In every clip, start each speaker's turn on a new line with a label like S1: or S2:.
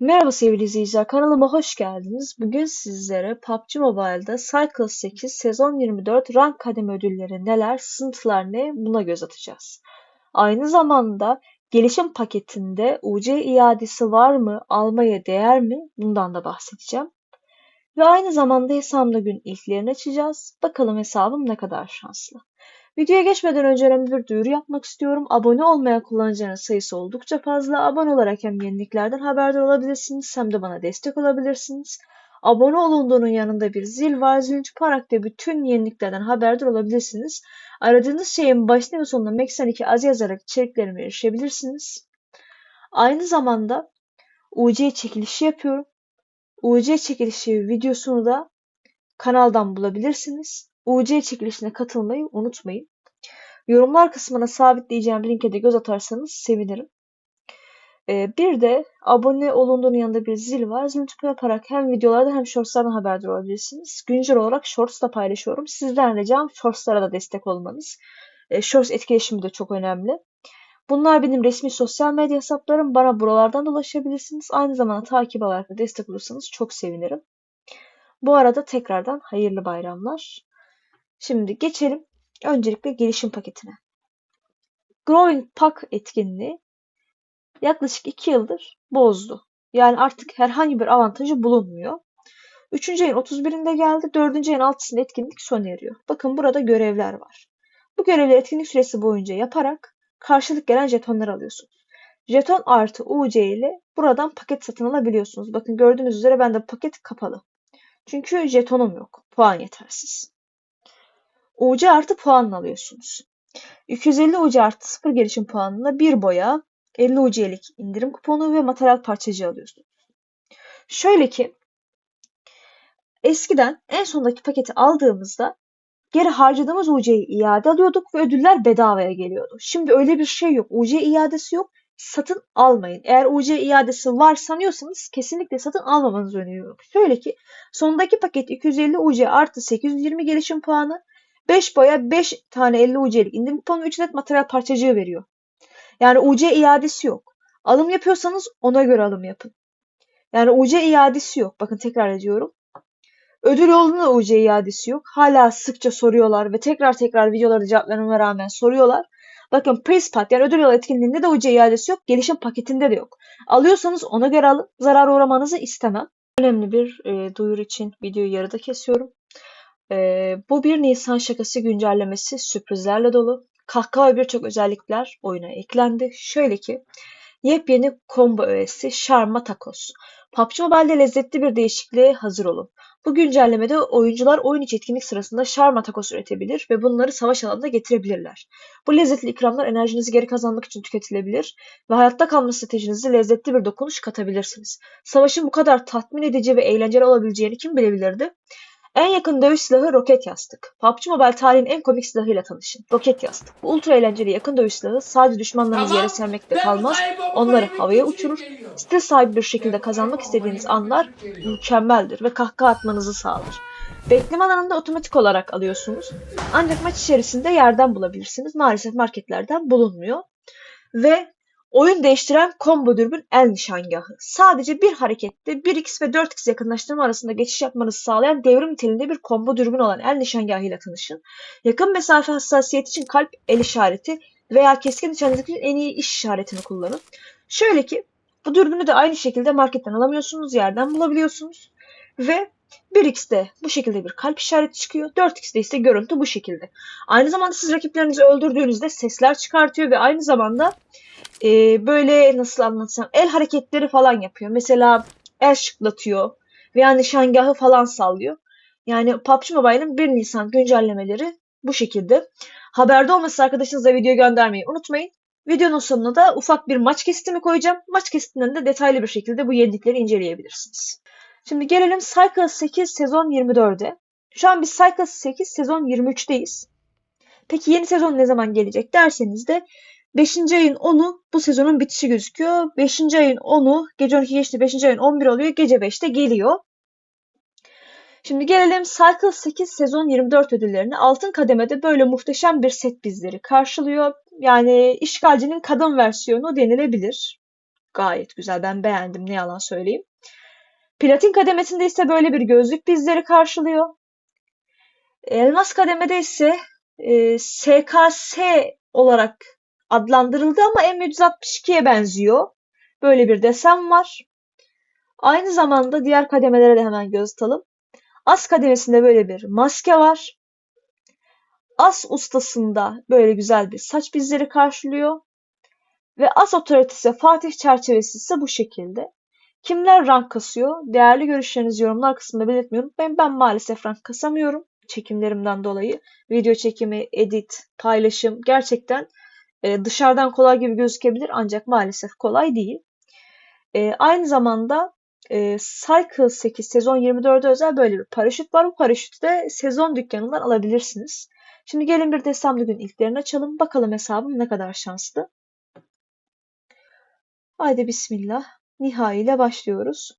S1: Merhaba sevgili izleyiciler, kanalıma hoş geldiniz. Bugün sizlere PUBG Mobile'da Cycle 8 sezon 24 rank kademe ödülleri neler, sınıflar ne buna göz atacağız. Aynı zamanda gelişim paketinde UC iadesi var mı, almaya değer mi bundan da bahsedeceğim. Ve aynı zamanda hesabımda gün ilklerini açacağız. Bakalım hesabım ne kadar şanslı. Videoya geçmeden önce önemli bir duyuru yapmak istiyorum. Abone olmayan kullanıcıların sayısı oldukça fazla. Abone olarak hem yeniliklerden haberdar olabilirsiniz hem de bana destek olabilirsiniz. Abone olunduğunun yanında bir zil var. Zil tıklayarak da bütün yeniliklerden haberdar olabilirsiniz. Aradığınız şeyin başına ve sonuna Mek2 az yazarak içeriklerime erişebilirsiniz. Aynı zamanda UC çekilişi yapıyorum. UC çekilişi videosunu da kanaldan bulabilirsiniz. UC çekilişine katılmayı unutmayın. Yorumlar kısmına sabitleyeceğim linke de göz atarsanız sevinirim. Ee, bir de abone olunduğunun yanında bir zil var. Zil tıkla yaparak hem videolarda hem shortslardan haberdar olabilirsiniz. Güncel olarak shorts da paylaşıyorum. Sizden ricam shortslara da destek olmanız. Ee, shorts etkileşimi de çok önemli. Bunlar benim resmi sosyal medya hesaplarım. Bana buralardan da ulaşabilirsiniz. Aynı zamanda takip alarak da destek olursanız çok sevinirim. Bu arada tekrardan hayırlı bayramlar. Şimdi geçelim öncelikle gelişim paketine. Growing Pack etkinliği yaklaşık 2 yıldır bozdu. Yani artık herhangi bir avantajı bulunmuyor. 3. ayın 31'inde geldi. 4. ayın 6'sında etkinlik sona eriyor. Bakın burada görevler var. Bu görevleri etkinlik süresi boyunca yaparak karşılık gelen jetonları alıyorsunuz. Jeton artı UC ile buradan paket satın alabiliyorsunuz. Bakın gördüğünüz üzere bende paket kapalı. Çünkü jetonum yok. Puan yetersiz. UC artı puanla alıyorsunuz. 250 UC artı 0 gelişim puanına bir boya, 50 UC'lik indirim kuponu ve materyal parçacığı alıyorsunuz. Şöyle ki eskiden en sondaki paketi aldığımızda geri harcadığımız UC'yi iade alıyorduk ve ödüller bedavaya geliyordu. Şimdi öyle bir şey yok. UC iadesi yok. Satın almayın. Eğer UC iadesi var sanıyorsanız kesinlikle satın almamanızı öneriyorum. Şöyle ki sondaki paket 250 UC artı 820 gelişim puanı 5 boya 5 tane 50 UC'lik indirim kuponu 3 adet materyal parçacığı veriyor. Yani UC iadesi yok. Alım yapıyorsanız ona göre alım yapın. Yani UC iadesi yok. Bakın tekrar ediyorum. Ödül olduğunda UC iadesi yok. Hala sıkça soruyorlar ve tekrar tekrar videolarda cevap vermeme rağmen soruyorlar. Bakın Prispat yani ödül yolu etkinliğinde de UC iadesi yok. Gelişim paketinde de yok. Alıyorsanız ona göre alın. Zarar uğramanızı istemem. Önemli bir e, duyuru için videoyu yarıda kesiyorum. E, bu bir Nisan şakası güncellemesi sürprizlerle dolu. Kahkaha birçok özellikler oyuna eklendi. Şöyle ki yepyeni combo öğesi Sharma Tacos. PUBG Mobile'de lezzetli bir değişikliğe hazır olun. Bu güncellemede oyuncular oyun içi etkinlik sırasında Sharma Tacos üretebilir ve bunları savaş alanına getirebilirler. Bu lezzetli ikramlar enerjinizi geri kazanmak için tüketilebilir ve hayatta kalma stratejinize lezzetli bir dokunuş katabilirsiniz. Savaşın bu kadar tatmin edici ve eğlenceli olabileceğini kim bilebilirdi? En yakın dövüş silahı roket yastık. PUBG Mobile tarihin en komik silahıyla tanışın. Roket yastık. Bu ultra eğlenceli yakın dövüş silahı sadece düşmanlarınızı yere sermekte kalmaz, onları havaya uçurur. Stil sahibi bir şekilde kazanmak istediğiniz anlar mükemmeldir ve kahkaha atmanızı sağlar. Bekleme alanında otomatik olarak alıyorsunuz. Ancak maç içerisinde yerden bulabilirsiniz. Maalesef marketlerden bulunmuyor. Ve Oyun değiştiren combo dürbün el nişangahı. Sadece bir harekette 1x ve 4x yakınlaştırma arasında geçiş yapmanızı sağlayan devrim niteliğinde bir combo dürbün olan el nişangahı ile tanışın. Yakın mesafe hassasiyeti için kalp el işareti veya keskin nişancılık için en iyi iş işaretini kullanın. Şöyle ki bu dürbünü de aynı şekilde marketten alamıyorsunuz, yerden bulabiliyorsunuz. Ve 1x'te bu şekilde bir kalp işareti çıkıyor. 4x'te ise görüntü bu şekilde. Aynı zamanda siz rakiplerinizi öldürdüğünüzde sesler çıkartıyor ve aynı zamanda e, böyle nasıl anlatsam el hareketleri falan yapıyor. Mesela el şıklatıyor veya nişangahı falan sallıyor. Yani PUBG Mobile'ın 1 Nisan güncellemeleri bu şekilde. Haberde olması arkadaşınıza video göndermeyi unutmayın. Videonun sonuna da ufak bir maç kesitimi koyacağım. Maç kesitinden de detaylı bir şekilde bu yenilikleri inceleyebilirsiniz. Şimdi gelelim Cycle 8 sezon 24'e. Şu an biz Cycle 8 sezon 23'teyiz. Peki yeni sezon ne zaman gelecek derseniz de 5. ayın 10'u bu sezonun bitişi gözüküyor. 5. ayın 10'u gece 12 geçti 5. ayın 11 oluyor. Gece 5'te geliyor. Şimdi gelelim Cycle 8 sezon 24 ödüllerine. Altın kademede böyle muhteşem bir set bizleri karşılıyor. Yani işgalcinin kadın versiyonu denilebilir. Gayet güzel. Ben beğendim. Ne yalan söyleyeyim. Platin kademesinde ise böyle bir gözlük bizleri karşılıyor. Elmas kademede ise e, SKS olarak adlandırıldı ama M162'ye benziyor. Böyle bir desen var. Aynı zamanda diğer kademelere de hemen göz atalım. As kademesinde böyle bir maske var. As ustasında böyle güzel bir saç bizleri karşılıyor. Ve as otoritesi Fatih çerçevesi ise bu şekilde. Kimler rank kasıyor? Değerli görüşlerinizi yorumlar kısmında belirtmeyi unutmayın. Ben maalesef rank kasamıyorum çekimlerimden dolayı. Video çekimi, edit, paylaşım gerçekten e, dışarıdan kolay gibi gözükebilir ancak maalesef kolay değil. E, aynı zamanda e, Cycle 8 sezon 24'e özel böyle bir paraşüt var. Bu paraşütü de sezon dükkanından alabilirsiniz. Şimdi gelin bir destemli gün ilklerini açalım. Bakalım hesabım ne kadar şanslı. Haydi bismillah. Nihai ile başlıyoruz.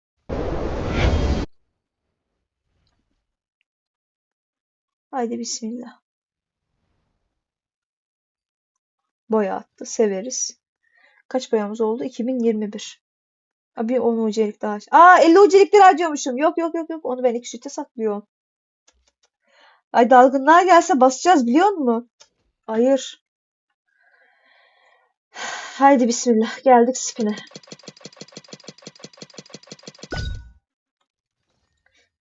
S1: Haydi bismillah. Boya attı. Severiz. Kaç boyamız oldu? 2021. Abi 10 hocalık daha. Aa 50 hocalıkları harcıyormuşum. Yok yok yok yok. Onu ben iki süte saklıyorum. Ay dalgınlar gelse basacağız biliyor musun? Hayır. Haydi bismillah. Geldik spine.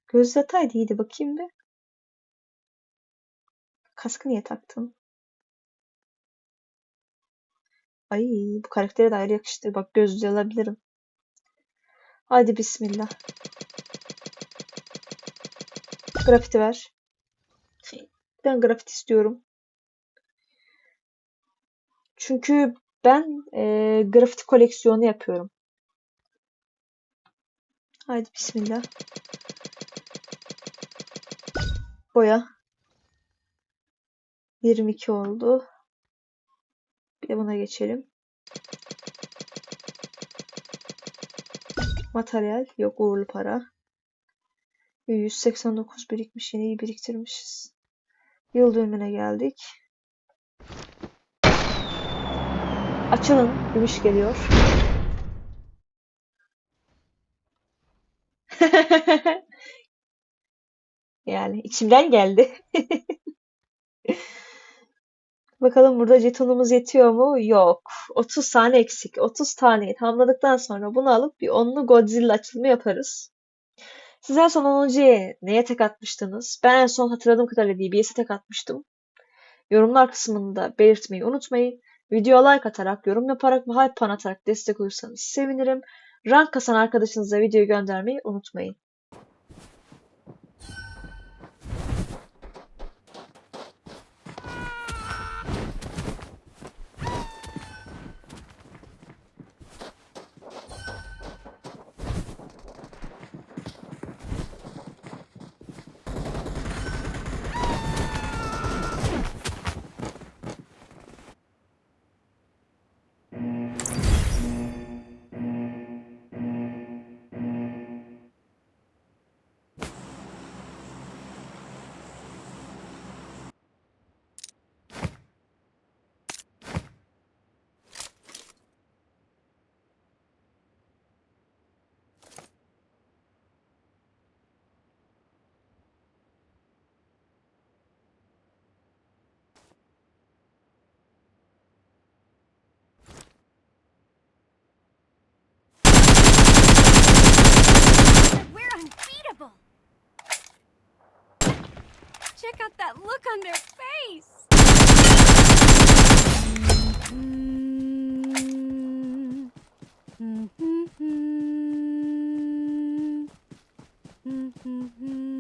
S1: Göz yataydı. Bakayım bir. Kaskı niye taktın? Ay bu karaktere de ayrı yakıştı. Bak gözlüğü alabilirim. Haydi bismillah. Grafiti ver. Ben grafiti istiyorum. Çünkü ben e, grafiti koleksiyonu yapıyorum. Haydi bismillah. Boya. 22 oldu. Bir buna geçelim. Materyal yok uğurlu para. 189 birikmiş yine iyi biriktirmişiz. Yıl dönümüne geldik. Açılın. Gümüş geliyor. Yani içimden geldi. Bakalım burada jetonumuz yetiyor mu? Yok. 30 tane eksik. 30 taneyi tamamladıktan sonra bunu alıp bir onlu Godzilla açılımı yaparız. Siz en son 10. neye tek atmıştınız? Ben en son hatırladığım kadarıyla DBS'e tek atmıştım. Yorumlar kısmında belirtmeyi unutmayın. Videoya like atarak, yorum yaparak ve hype puan atarak destek olursanız sevinirim. Rank kasan arkadaşınıza videoyu göndermeyi unutmayın.
S2: Check out that look on their face. Oh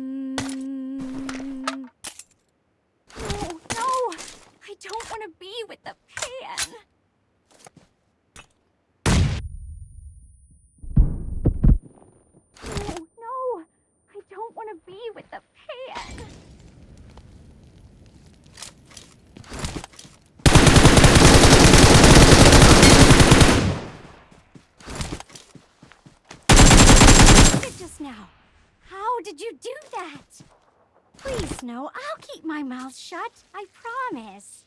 S2: that? Please, no. I'll keep my mouth shut. I promise.